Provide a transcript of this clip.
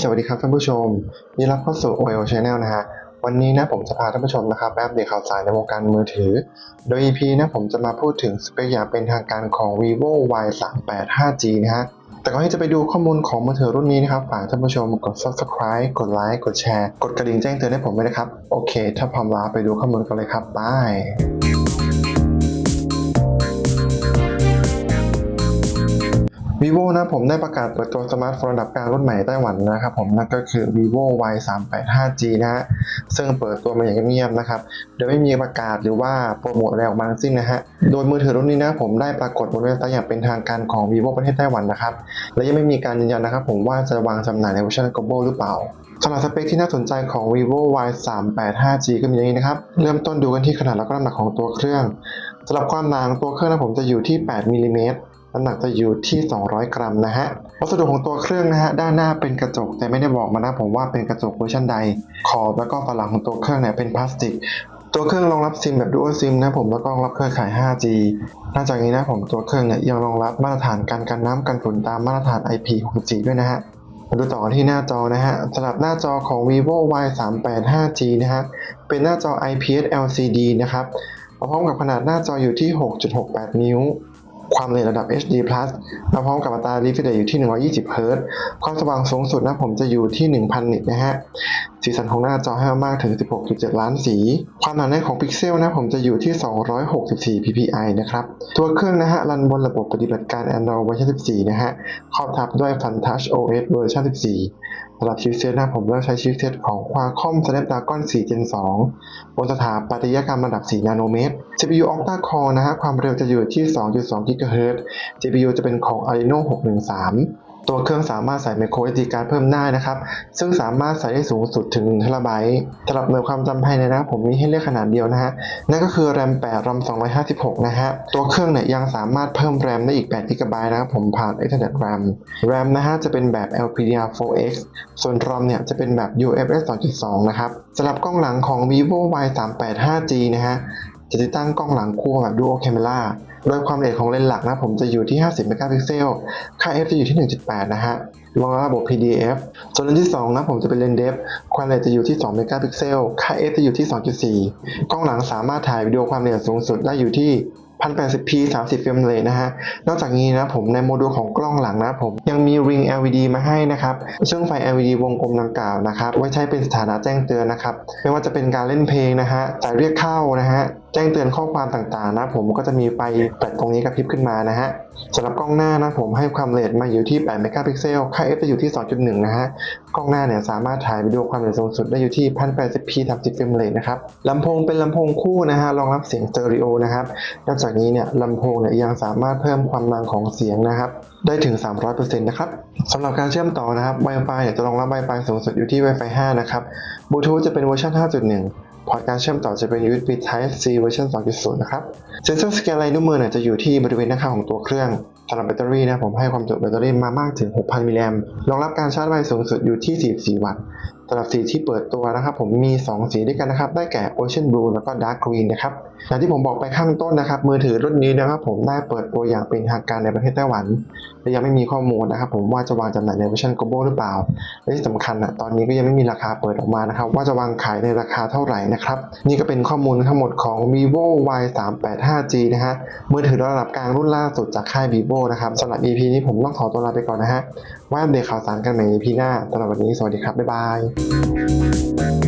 สวัสดีครับท่านผู้ชมยินดีรับเข้าสู่ OL Channel นะฮะ วันนี้นะผมจะพาท่านผู้ชมนะครับไปอัปเดตข่าวสารในวงการมือถือ โดย EP นะผมจะมาพูดถึงสเปคอย่างเป็นทางการของ vivo y 3 8 5g นะฮะ แต่ก่อนที่จะไปดูข้อมูลของมือถือรุ่นนี้นะครับ ฝากท่านผู้ชมกด subscribe กดไลค์ กดแชร์ กดกระดิ่งแจ้งเตือนให้ผมด้วยนะครับ โอเค ถ้าพร้อมแล้วไปดูข้อมูลกันเลยครับบาย vivo นะผมได้ประกาศเปิดตัวสมาร์ทโฟนระดับกลางรุ่นใหม่ไต้หวันนะครับผมนั่นก็คือ vivo y 3 8 5g นะฮะซึ่งเปิดตัวมาอย่างเงียบๆนะครับโดยไม่มีประกาศหรือว่าโปรโมทอะไรออกมาทั้งสิ้นนะฮะโดยมือถือรุ่นนี้นะผมได้ปรากฏบนเว็บไซต์อย่างเป็นทางการของ vivo ประเทศไต้หวันนะครับและยังไม่มีการยืนยันนะครับผมว่าจะวางจำหน่ายในเวอร์ชัน global หรือเปล่าสำหรับสเปคที่น่าสนใจของ vivo y 3 8 5g ก็มีอย่างนี้นะครับเริ่มต้นดูกันที่ขนาดและก็น้ำหนักของตัวเครื่องสำหรับความหนาของตัวเครื่องนะผมจะอยู่ที่ 8มิลลิเมตร น้ำหนักจะอยู่ที่ 200 กรัมนะฮะ วัสดุของตัวเครื่องนะฮะ ด้านหน้าเป็นกระจก แต่ไม่ได้บอกมานะผมว่าเป็นกระจกเวอร์ชันใด ขอบแล้วก็ฝาหลังของตัวเครื่องเนี่ยเป็นพลาสติก ตัวเครื่องรองรับซิมแบบ Dual SIM นะผมแล้วก็รองรับเครือข่าย 5G นอกจากนี้นะผมตัวเครื่องเนี่ยยังรองรับมาตรฐานการกันน้ำกันฝุ่นตามมาตรฐาน IP64 ด้วยนะฮะมาดูต่อกันที่หน้าจอนะฮะสำหรับหน้าจอของ vivo y 3 8 5g นะฮะ เป็นหน้าจอ IPS LCD นะครับพร้อมกับขนาดหน้าจออยู่ที่ 6.68 นิ้ว ความละเอียดระดับ HD+ มาพร้อมกับอัตรา refresh rate อยู่ที่ 120 Hz ความสว่างสูงสุดนะผมจะอยู่ที่ 1000 นิตนะฮะ สีสันของหน้าจอให้มากถึง 16.7 ล้านสี ความหนาแน่นของพิกเซลนะผมจะอยู่ที่ 264 ppi นะครับ ตัวเครื่องนะฮะ รันบนระบบปฏิบัติการ Android เวอร์ชัน14 นะฮะ ครอบทับด้วย FunTouch OS เวอร์ชัน14สำหรับชิปเซตนะผมเลือกใช้ชิปเซตของ Qualcomm Snapdragon 4 Gen 2บนสถาปัตยกรรมระดับ 4 นาโนเมตร CPU Octa Core นะฮะ ความเร็วจะอยู่ที่ 2.2 GHz GPU จะเป็นของ Adreno 613ตัวเครื่องสามารถใส่ micro SD card เพิ่มได้นะครับ ซึ่งสามารถใส่ได้สูงสุดถึง1 TB สำหรับหน่วยความจำภายในนะผมมีให้เลือกขนาดเดียวนะฮะ นั่นก็คือ RAM 8 RAM 256 นะฮะ ตัวเครื่องเนี่ยยังสามารถเพิ่ม RAM ได้อีก8 GB นะครับ ผมผ่าน Ethernet RAM RAM นะฮะจะเป็นแบบ LPDDR4X ส่วน ROM เนี่ยจะเป็นแบบ UFS 2.2 นะครับสำหรับกล้องหลังของ vivo y 3 8 5g นะฮะ จะติดตั้งกล้องหลังคู่แบบ Dual Camera โดยความละเอียดของเลนส์หลักนะผมจะอยู่ที่ 50 เมกะพิกเซล ค่า f จะอยู่ที่ 1.8 นะฮะรองระบบ PDF ส่วนเลนส์ที่ 2 นะผมจะเป็นเลนส์เดฟความละเอียดจะอยู่ที่ 2 เมกะพิกเซล ค่า f จะอยู่ที่ 2.4 กล้องหลังสามารถถ่ายวิดีโอความละเอียดสูงสุดได้อยู่ที่ 1080p 30เฟรมเรทนะฮะ นอกจากนี้นะผมในโมดูลของกล้องหลังนะผมยังมี Ring LED มาให้นะครับ ซึ่งไฟ LED วงกลมดังกล่าวนะครับ ไว้ใช้เป็นสถานะแจ้งเตือนนะครับ ไม่ว่าจะเป็นการเล่นเพลงนะฮะสายเรียกเข้านะฮะ แจ้งเตือนข้อความต่างๆนะผมก็จะมีไฟแฟลชตรงนี้กระพริบขึ้นมานะฮะสำหรับกล้องหน้านะผมให้ความละเอียดมาอยู่ที่8เมกะพิกเซล ค่า f จะอยู่ที่ 2.1 นะฮะ กล้องหน้าเนี่ยสามารถถ่ายวิดีโอความละเอียดสูงสุดได้อยู่ที่ 1080p 30เฟรมเรทนะครับลำโพงเป็นลำโพงคู่นะฮะรองรับเสียงสเตอริโอนะครับ นอกจากนี้เนี่ยลำโพงเนี่ยยังสามารถเพิ่มความดังของเสียงนะครับได้ถึง 300%นะครับสำหรับการเชื่อมต่อนะครับ Wi-Fi เนี่ยจะรองรับ Wi-Fi สูงสุดอยู่ที่ Wi-Fi 5 นะครับ Bluetooth จะเป็นเวอร์ชัน5.1 พอร์ตการเชื่อมต่อจะเป็น USB Type C เวอร์ชัน2.0 นะครับ เซ็นเซอร์สแกนลายนิ้วมือเนี่ยจะอยู่ที่บริเวณหน้าข้างของตัวเครื่องสำหรับแบตเตอรี่นะผมให้ความจุแบตเตอรี่มามากถึง 6,000 มิลลิแอมป์รองรับการชาร์จไฟสูงสุดอยู่ที่ 44 วัตต์ำหรับสีที่เปิดตัวนะครับ ผมมี 2 สีด้วยกันนะครับ ได้แก่ Ocean Blue แล้วก็ Dark Green นะครับอย่างที่ผมบอกไปข้างต้นนะครับ มือถือรุ่นนี้นะครับ ผมได้เปิดตัวอย่างเป็นทางการในประเทศไต้หวันและยังไม่มีข้อมูลนะครับ ผมว่าจะวางจำหน่ายในเวอร์ชัน global หรือเปล่าและที่สำคัญอะตอนนี้ก็ยังไม่มีราคาเปิดออกมานะครับ ว่าจะวางขายในราคาเท่าไหร่นะครับ นี่ก็เป็นข้อมูลทั้งหมดของ vivo y 3 8 5g นะฮะมือถือระดับกลางรุ่นล่าสุดจากค่าย vivo นะครับสำหรับ EP นี้ผมต้องขอตัวลาไปก่อนนะฮะ ว่าเดตข่าวสารกันใหม่พี่หน้าสำหรับวันนี้สวัสดีครับ บ๊ายบาย